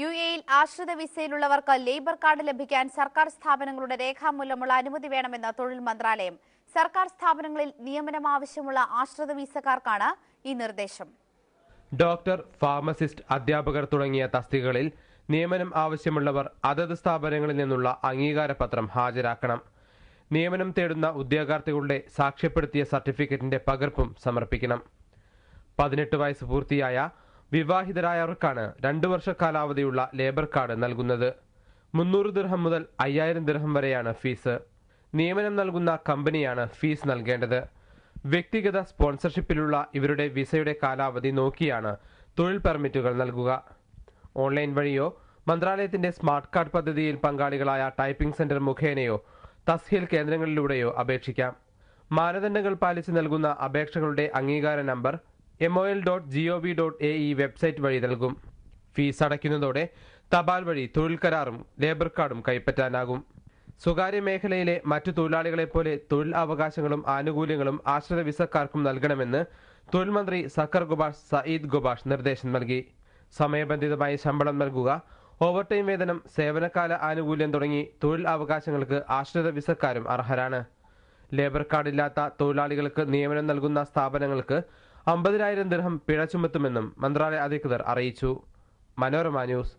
U എയിൽ ആശ്രിത വിസയിലുള്ളവർക്ക് labour card ലഭിക്കാൻ സർക്കാർ സ്ഥാപനങ്ങളുടെ രേഖാമൂലമുള്ള അനുമതി വേണമെന്ന് തൊഴിൽ മന്ത്രാലയം. സർക്കാർ സ്ഥാപനങ്ങളിൽ നിയമനം ആവശ്യമുള്ള ആശ്രിത വിസക്കാർക്കാണ് ഈ നിർദ്ദേശം. ഡോക്ടർ ഫാർമസിസ്റ്റ് അധ്യാപകർ തുടങ്ങിയ തസ്തികകളിൽ നിയമനം ആവശ്യമുള്ളവർ അതത് സ്ഥാപനങ്ങളിൽ നിന്നുള്ള അംഗീകാരപത്രം ഹാജരാക്കണം. നിയമനം തേടുന്ന ഉദ്യോഗാർത്ഥികളുടെ സാക്ഷ്യപ്പെടുത്തിയ സർട്ടിഫിക്കറ്റിന്റെ പകർപ്പും സമർപ്പിക്കണം. പതിനെട്ട് വയസ്സ് പൂർത്തിയായ വിവാഹിതരായവർക്കാണ് രണ്ടു വർഷ കാലാവധിയുള്ള ലേബർ കാർഡ് നൽകുന്നത്. മുന്നൂറ് ദിർഹം മുതൽ അയ്യായിരം ദിർഹം വരെയാണ് ഫീസ്. നിയമനം നൽകുന്ന കമ്പനിയാണ് ഫീസ് നൽകേണ്ടത്. വ്യക്തിഗത സ്പോൺസർഷിപ്പിലുള്ള ഇവരുടെ വിസയുടെ കാലാവധി നോക്കിയാണ് തൊഴിൽ പെർമിറ്റുകൾ നൽകുക. ഓൺലൈൻ വഴിയോ മന്ത്രാലയത്തിന്റെ സ്മാർട്ട് കാർഡ് പദ്ധതിയിൽ പങ്കാളികളായ ടൈപ്പിംഗ് സെന്റർ മുഖേനയോ തസ്ഹീൽ കേന്ദ്രങ്ങളിലൂടെയോ അപേക്ഷിക്കാം. മാനദണ്ഡങ്ങൾ പാലിച്ച് നൽകുന്ന അപേക്ഷകളുടെ അംഗീകാര number M O L dot G O V dot A E website വഴി നൽകും. ഫീസ് അടയ്ക്കുന്നതോടെ തപാൽ വഴി തൊഴിൽ കരാറും ലേബർ കാർഡും കൈപ്പറ്റാനാകും. സ്വകാര്യ മേഖലയിലെ മറ്റു തൊഴിലാളികളെപ്പോലെ തൊഴിൽ അവകാശങ്ങളും ആനുകൂല്യങ്ങളും ആശ്രിത വിസക്കാർക്കും നൽകണമെന്ന് തൊഴിൽ മന്ത്രി സക്കർ ഗുബാഷ് സയ്യിദ് ഗുബാഷ് നിർദ്ദേശം നൽകി. സമയബന്ധിതമായി ശമ്പളം നൽകുക ഓവർടൈം വേതനം സേവനകാല ആനുകൂല്യം തുടങ്ങി തൊഴിൽ അവകാശങ്ങൾക്ക് ആശ്രിത വിസക്കാരും അർഹരാണ്. ലേബർ കാർഡില്ലാത്ത തൊഴിലാളികൾക്ക് നിയമനം നൽകുന്ന സ്ഥാപനങ്ങൾക്ക് അമ്പതിനായിരം ദിർഹം പിഴ ചുമത്തുമെന്നും മന്ത്രാലയ അധികൃതർ അറിയിച്ചു. മനോരമ ന്യൂസ്